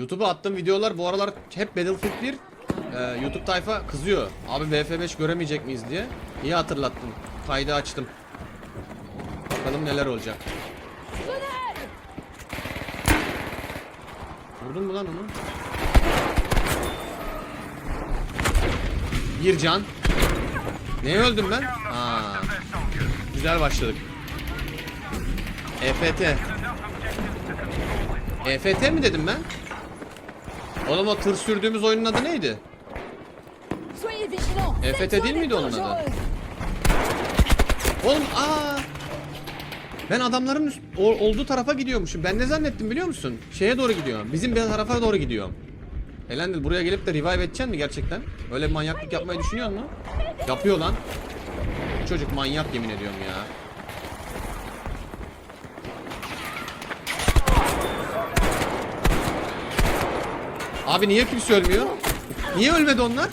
YouTube'a attığım videolar bu aralar hep Battlefield 1. Ee, YouTube tayfa kızıyor. Abi VF5 göremeyecek miyiz diye. İyi hatırlattın. Kaydı açtım. Bakalım neler olacak. Vurdun mu lan onu? Bir can. Neye öldüm ben? Aa, güzel başladık. EFT. EFT E mi dedim ben? Oğlum o tır sürdüğümüz oyunun adı neydi? EFT değil miydi onun adı? Oğlum aa! Ben adamların üst- o- olduğu tarafa gidiyormuşum. Ben ne zannettim biliyor musun? Şeye doğru gidiyorum. Bizim bir tarafa doğru gidiyorum. Elendil buraya gelip de revive edeceksin mi gerçekten? Öyle bir manyaklık yapmayı düşünüyor musun? Yapıyor lan. Çocuk manyak yemin ediyorum ya. Abi niye kimse ölmüyor? Niye ölmedi onlar?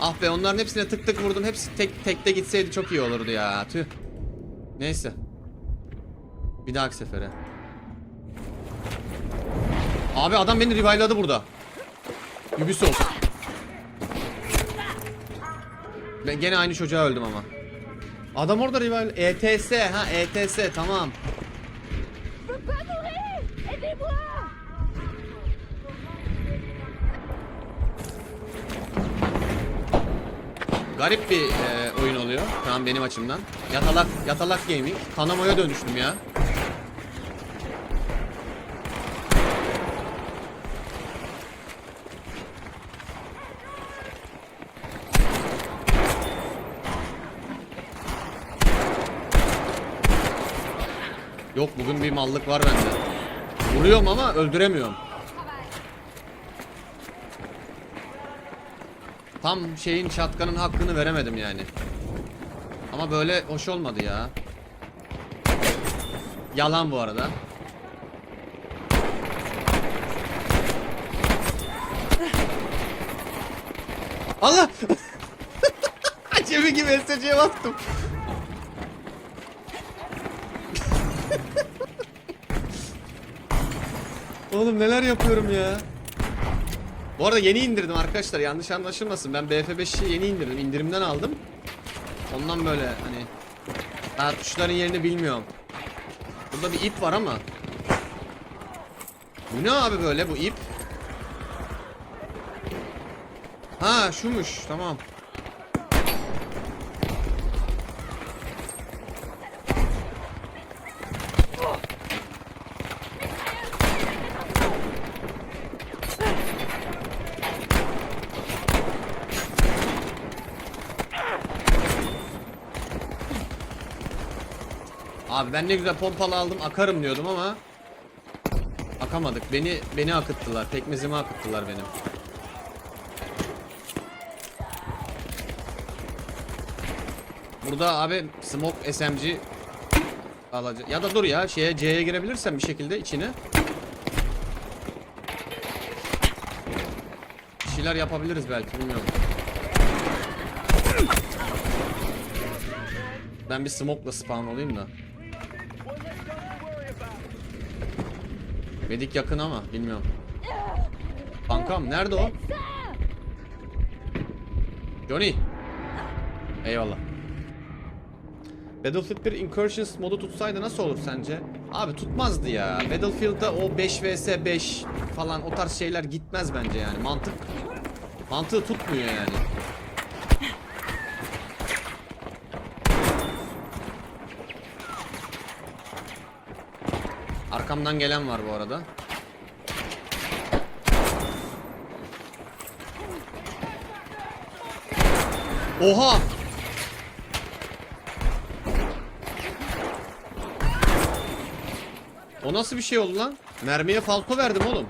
Ah be onların hepsine tık tık vurdum. Hepsi tek tekte gitseydi çok iyi olurdu ya. Tüh. Neyse. Bir dahaki sefere. Abi adam beni revive'ladı burada. Ubisoft. Ben gene aynı çocuğa öldüm ama. Adam orada revive... ETS ha ETS tamam. Garip bir e, oyun oluyor şu an benim açımdan. Yatalak yatalak gaming. Kanamoya dönüştüm ya. Yok bugün bir mallık var bende. Vuruyorum ama öldüremiyorum. Tam şeyin şatkanın hakkını veremedim yani. Ama böyle hoş olmadı ya. Yalan bu arada. Allah! Acemi gibi SC'ye bastım. Oğlum neler yapıyorum ya. Bu arada yeni indirdim arkadaşlar yanlış anlaşılmasın. Ben BF5'i yeni indirdim. indirimden aldım. Ondan böyle hani daha tuşların yerini bilmiyorum. Burada bir ip var ama. Bu ne abi böyle bu ip? Ha şumuş tamam. Abi ben ne güzel pompalı aldım akarım diyordum ama akamadık. Beni beni akıttılar. Pekmezimi akıttılar benim. Burada abi smoke SMG alacak. Ya da dur ya şeye C'ye girebilirsem bir şekilde içine. Bir şeyler yapabiliriz belki bilmiyorum. Ben bir smoke'la spawn olayım da. Medik yakın ama bilmiyorum. Kankam nerede o? Johnny. Eyvallah. Battlefield 1 Incursions modu tutsaydı nasıl olur sence? Abi tutmazdı ya. Battlefield'da o 5 vs 5 falan o tarz şeyler gitmez bence yani. Mantık mantığı tutmuyor yani. Arkamdan gelen var bu arada. Oha! O nasıl bir şey oldu lan? Mermiye falko verdim oğlum.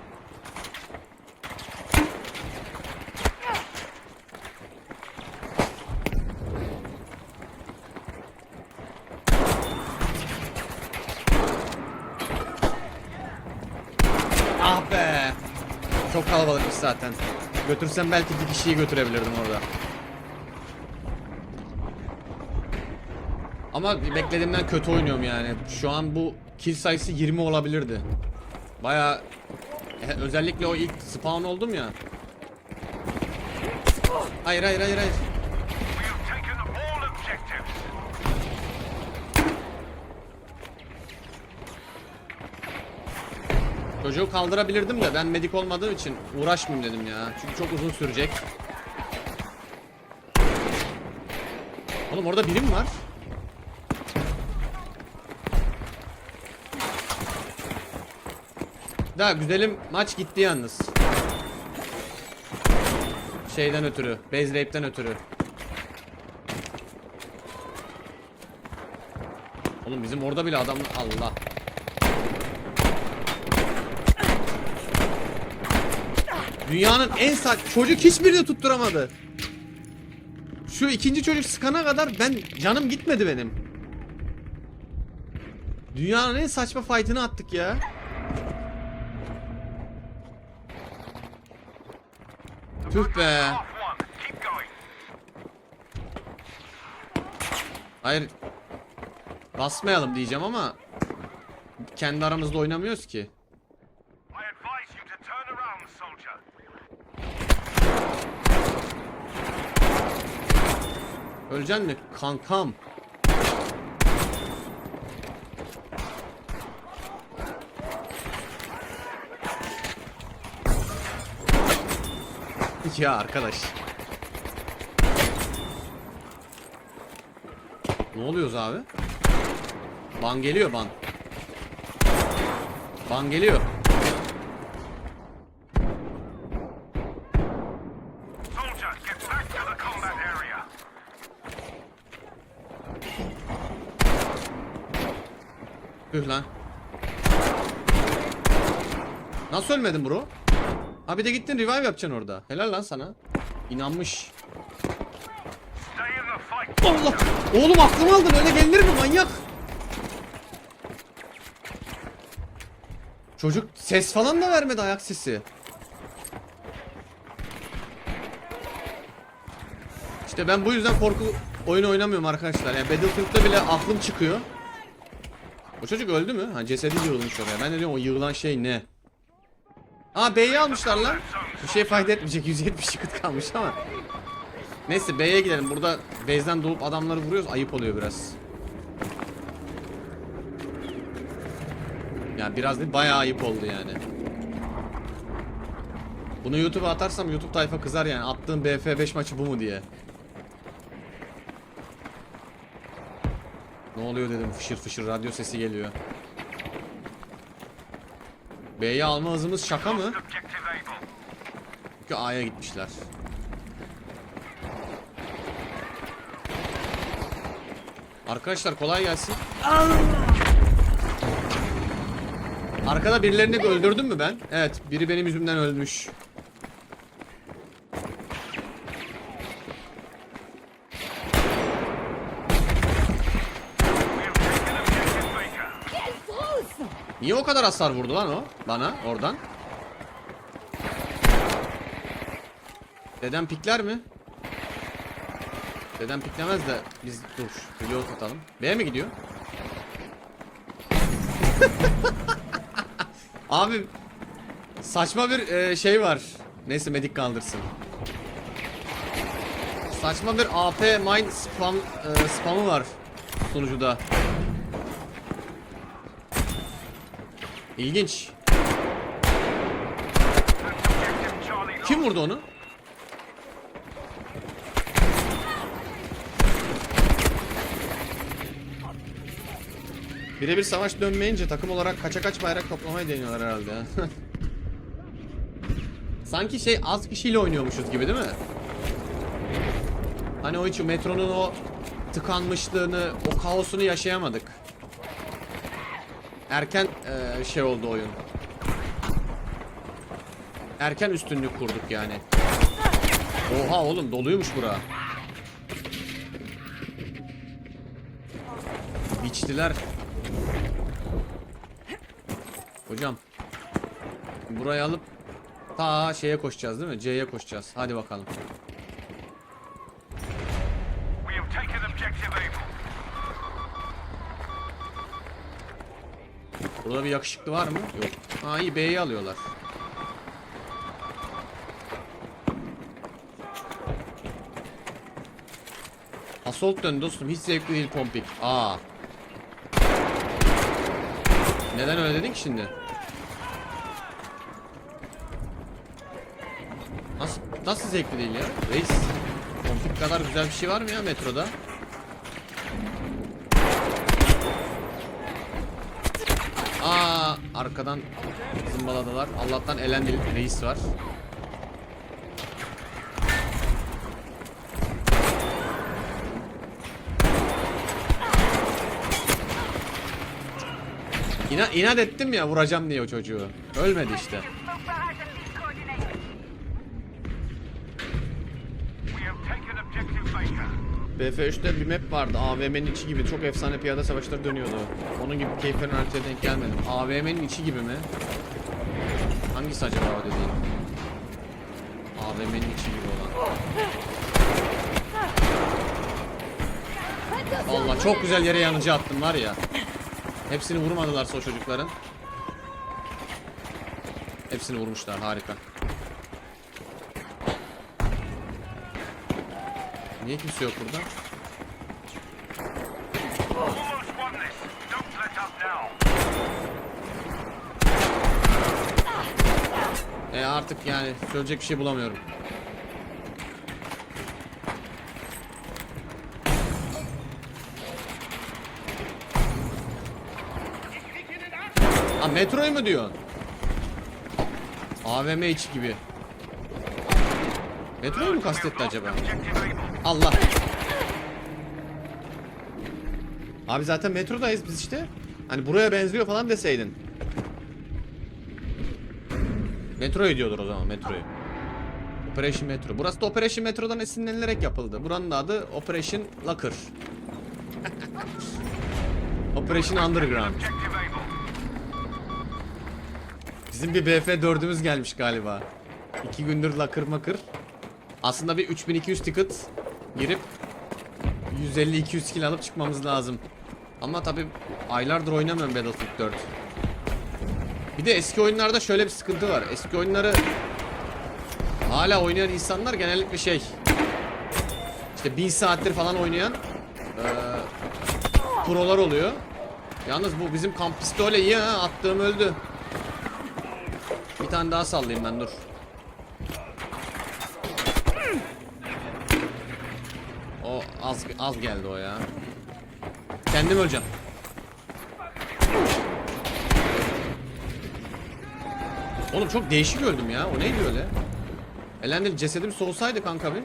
Ah Çok kalabalıkmış zaten. Götürsem belki bir kişiyi götürebilirdim orada. Ama beklediğimden kötü oynuyorum yani. Şu an bu kill sayısı 20 olabilirdi. Baya E, özellikle o ilk spawn oldum ya. Hayır hayır hayır hayır. Çocuğu kaldırabilirdim de ben medik olmadığım için uğraşmayayım dedim ya. Çünkü çok uzun sürecek. Oğlum orada birim var. Daha güzelim maç gitti yalnız. Şeyden ötürü, rape'den ötürü. Oğlum bizim orada bile adam Allah. Dünyanın en saç çocuk hiçbirini tutturamadı. Şu ikinci çocuk sıkana kadar ben canım gitmedi benim. Dünyanın en saçma fight'ını attık ya. Tüh be. Hayır. Basmayalım diyeceğim ama kendi aramızda oynamıyoruz ki. Öleceksin mi kankam? Ya arkadaş. Ne oluyoruz abi? Ban geliyor ban. Ban geliyor. Tüh lan. Nasıl ölmedin bro? Ha bir de gittin revive yapacaksın orada. Helal lan sana. İnanmış. Allah! Oğlum aklımı aldın öyle gelir mi manyak? Çocuk ses falan da vermedi ayak sesi. İşte ben bu yüzden korku oyunu oynamıyorum arkadaşlar. Yani Battlefield'da bile aklım çıkıyor. O çocuk öldü mü? Ha cesedi yığılmış oraya. Ben de diyorum o yığılan şey ne? Aa B'yi almışlar lan. Bir şey fayda etmeyecek. 170 yakıt kalmış ama. Neyse B'ye gidelim. Burada base'den doğup adamları vuruyoruz. Ayıp oluyor biraz. Ya biraz değil bayağı ayıp oldu yani. Bunu YouTube'a atarsam YouTube tayfa kızar yani. Attığım BF5 maçı bu mu diye. Ne oluyor dedim fışır fışır radyo sesi geliyor. B'yi alma hızımız şaka mı? Çünkü A'ya gitmişler. Arkadaşlar kolay gelsin. Arkada birilerini öldürdüm mü ben? Evet, biri benim yüzümden ölmüş. Niye o kadar hasar vurdu lan o? Bana oradan. Dedem pikler mi? Dedem piklemez de biz dur. Reload atalım. B'ye mi gidiyor? Abi saçma bir e, şey var. Neyse medik kaldırsın. Saçma bir AP mine spam e, spamı var sunucuda. İlginç. Kim vurdu onu? Birebir savaş dönmeyince takım olarak kaça kaç bayrak toplamayı deniyorlar herhalde ya. Sanki şey az kişiyle oynuyormuşuz gibi değil mi? Hani o hiç metronun o tıkanmışlığını, o kaosunu yaşayamadık. Erken eee, şey oldu oyun. Erken üstünlük kurduk yani. Oha oğlum doluymuş bura. Biçtiler. Hocam. Burayı alıp ta şeye koşacağız değil mi? C'ye koşacağız. Hadi bakalım. Burada bir yakışıklı var mı? Yok. Ha iyi B'yi alıyorlar. Assault dön dostum. Hiç zevkli değil pompik. Aa. Neden öyle dedin ki şimdi? Nasıl, nasıl zevkli değil ya? Reis. Pompik kadar güzel bir şey var mı ya metroda? Arkadan zımbaladılar. Allah'tan elendi reis var. İna, inat ettim ya vuracağım diye o çocuğu. Ölmedi işte. BF3'te bir map vardı. AVM'nin içi gibi. Çok efsane piyade savaşları dönüyordu. Onun gibi keyiflerin haritaya denk gelmedim. AVM'nin içi gibi mi? Hangisi acaba o dediğin? AVM'nin içi gibi olan. Vallahi çok güzel yere yanıcı attım var ya. Hepsini vurmadılarsa o çocukların. Hepsini vurmuşlar harika. Niye kimse yok burada? E artık yani söyleyecek bir şey bulamıyorum. Ha metroyu mu diyorsun? AVM içi gibi. Metroyu mu kastetti acaba? Allah. Abi zaten metrodayız biz işte. Hani buraya benziyor falan deseydin. Metroyu diyordur o zaman metroyu. Operation Metro. Burası da Operation Metro'dan esinlenilerek yapıldı. Buranın adı Operation Locker. Operation Underground. Bizim bir BF 4'ümüz gelmiş galiba. İki gündür lakır makır. Aslında bir 3200 ticket girip 150-200 kill alıp çıkmamız lazım. Ama tabi aylardır oynamıyorum Battlefield 4. Bir de eski oyunlarda şöyle bir sıkıntı var. Eski oyunları hala oynayan insanlar genellikle şey işte 1000 saattir falan oynayan eee prolar oluyor. Yalnız bu bizim kamp pistole iyi ha attığım öldü. Bir tane daha sallayayım ben dur. O az az geldi o ya. Kendim öleceğim. Oğlum çok değişik öldüm ya. O neydi öyle? Elendil cesedim soğusaydı kanka bir.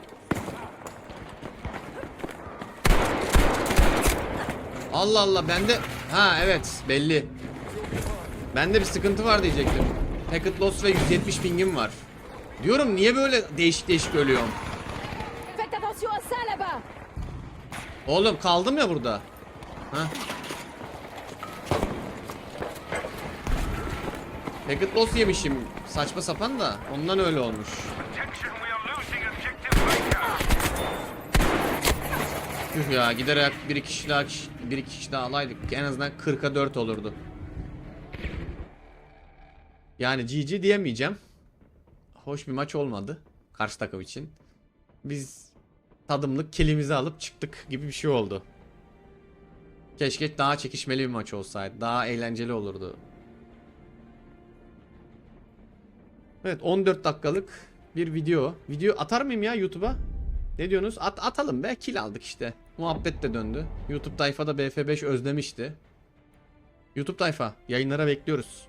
Allah Allah bende ha evet belli. Bende bir sıkıntı var diyecektim. Packet loss ve 170 pingim var. Diyorum niye böyle değişik değişik ölüyorum? Oğlum kaldım ya burada. Ha? Packet loss yemişim. Saçma sapan da ondan öyle olmuş. Tüh ya giderek bir iki kişi daha bir iki kişi daha alaydık en azından 40'a 4 olurdu. Yani GG diyemeyeceğim. Hoş bir maç olmadı karşı takım için. Biz tadımlık kilimizi alıp çıktık gibi bir şey oldu. Keşke daha çekişmeli bir maç olsaydı. Daha eğlenceli olurdu. Evet 14 dakikalık bir video. Video atar mıyım ya YouTube'a? Ne diyorsunuz? At atalım be. Kill aldık işte. Muhabbet de döndü. YouTube tayfada BF5 özlemişti. YouTube tayfa yayınlara bekliyoruz.